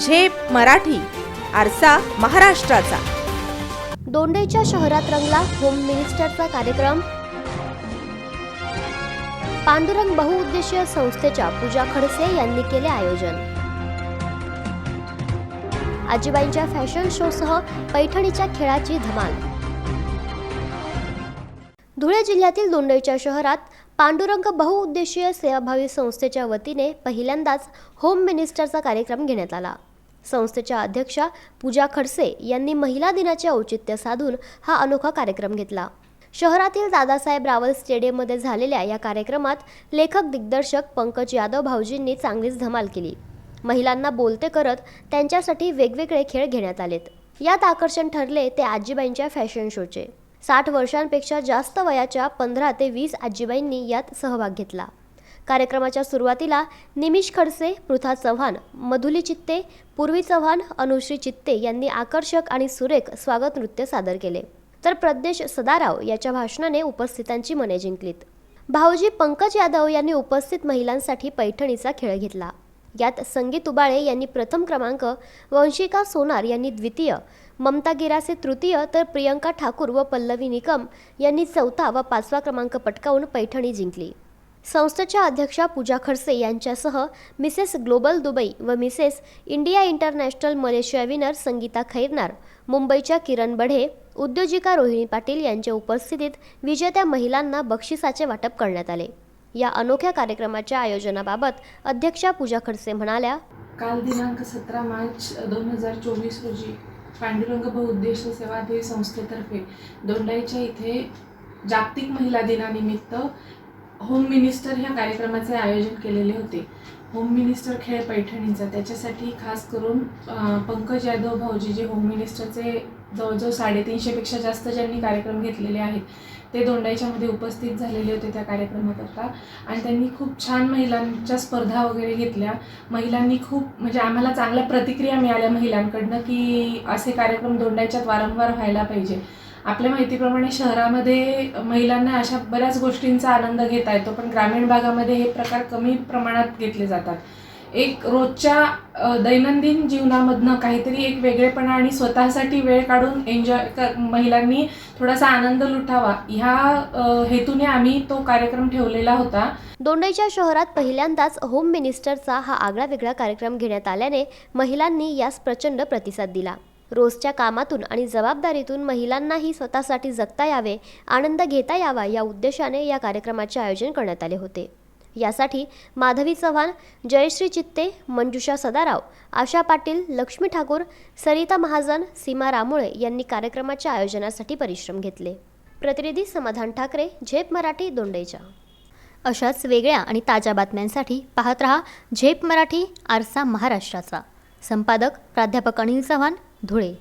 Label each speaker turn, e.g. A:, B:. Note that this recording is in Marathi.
A: झेप मराठी आरसा महाराष्ट्राचा.
B: दोंडेच्या शहरात रंगला होम मिनिस्टरचा कार्यक्रम. पांडुरंग बहुउद्देशीय संस्थेच्या पूजा खडसे यांनी केले आयोजन. आजीबाईंच्या फॅशन शोसह पैठणीच्या खेळाची धमाल. धुळे जिल्ह्यातील दोंडेच्या शहरात पांडुरंग बहुउद्देशीय सेवाभावी संस्थेच्या वतीने पहिल्यांदाच होम मिनिस्टरचा कार्यक्रम घेण्यात आला. संस्थेच्या अध्यक्षा पूजा खडसे यांनी महिला दिनाचे औचित्य साधून हा अनोखा कार्यक्रम घेतला. शहरातील दादासाहेब रावल स्टेडियममध्ये झालेल्या या कार्यक्रमात लेखक दिग्दर्शक पंकज यादव भाऊजींनी चांगलीच धमाल केली. महिलांना बोलते करत त्यांच्यासाठी वेगवेगळे खेळ घेण्यात आलेत. यात आकर्षण ठरले ते आजीबाईंच्या फॅशन शोचे. साठ वर्षांपेक्षा जास्त वयाच्या पंधरा ते वीस आजीबाईंनी यात सहभाग घेतला. कार्यक्रमाच्या सुरुवातीला निमिष खडसे पृथा चव्हाण मधुली चित्ते पूर्वी चव्हाण अनुश्री चित्ते यांनी आकर्षक आणि सुरेख स्वागत नृत्य सादर केले. तर प्रदेश सदाराव याच्या भाषणाने उपस्थितांची मने जिंकलीत. भाऊजी पंकज यादव यांनी उपस्थित महिलांसाठी पैठणीचा खेळ घेतला. यात संगीत उबाळे यांनी प्रथम क्रमांक वंशिका सोनार यांनी द्वितीय ममता गिरासे तृतीय तर प्रियंका ठाकूर व पल्लवी निकम यांनी चौथा व पाचवा क्रमांक पटकावून पैठणी जिंकली. संस्थेच्या अध्यक्षा पूजा खडसे यांच्यासह मिसेस ग्लोबल दुबई व mrs India international Malaysia winner Sangeeta Khairnar मुंबईच्या किरण बढे उद्योजिका रोहिणी पाटील यांच्या उपस्थितीत विजेत्या महिलांना बक्षिसाचे वाटप करण्यात आले. या अनोख्या कार्यक्रमाच्या आयोजनाबाबत अध्यक्षा पूजा खडसे म्हणाल्या
C: काल दिनांक सतरा मार्च दोन हजार चोवीस रोजी पांडुरंग बहुउद्देश सेवादेवी संस्थेतर्फे दोंडाईच्या इथे जागतिक महिला दिनानिमित्त होम मिनिस्टर ह्या कार्यक्रमाचे आयोजन केलेले होते. होम मिनिस्टर खेळ पैठणीचा. त्याच्यासाठी खास करून पंकज यादव भाऊजी जे होम मिनिस्टरचे जवळजवळ साडेतीनशेपेक्षा जास्त ज्यांनी कार्यक्रम घेतलेले आहेत ते दोंडाईच्यामध्ये उपस्थित झालेले होते त्या कार्यक्रमाकरता. आणि त्यांनी खूप छान महिलांच्या स्पर्धा वगैरे घेतल्या. महिलांनी खूप म्हणजे आम्हाला चांगल्या प्रतिक्रिया मिळाल्या महिलांकडनं की असे कार्यक्रम दोंडाईच्यात वारंवार व्हायला पाहिजे. आपल्या माहितीप्रमाणे शहरामध्ये महिलांना अशा बऱ्याच गोष्टींचा आनंद घेता येतो पण ग्रामीण भागामध्ये हे प्रकार कमी प्रमाणात घेतले जातात. एक रोजच्या दैनंदिन जीवनामधनं काहीतरी एक वेगळेपणा आणि स्वतःसाठी वेळ काढून एन्जॉय कर महिलांनी थोडासा आनंद लुटावा ह्या हेतूने आम्ही तो कार्यक्रम ठेवलेला होता.
B: दोंडईच्या शहरात पहिल्यांदाच होम मिनिस्टरचा हा आगळा वेगळा कार्यक्रम घेण्यात आल्याने महिलांनी यास प्रचंड प्रतिसाद दिला. रोजच्या कामातून आणि जबाबदारीतून महिलांनाही स्वतःसाठी जगता यावे आनंद घेता यावा या उद्देशाने या कार्यक्रमाचे आयोजन करण्यात आले होते. यासाठी माधवी चव्हाण जयश्री चित्ते मंजुषा सदाराव आशा पाटील लक्ष्मी ठाकूर सरिता महाजन सीमा रामुळे यांनी कार्यक्रमाच्या आयोजनासाठी परिश्रम घेतले. प्रतिनिधी समाधान ठाकरे झेप मराठी दोंडेच्या. अशाच वेगळ्या आणि ताज्या बातम्यांसाठी पाहत रहा झेप मराठी आरसा महाराष्ट्राचा. संपादक प्राध्यापक अनिल चव्हाण धुळे.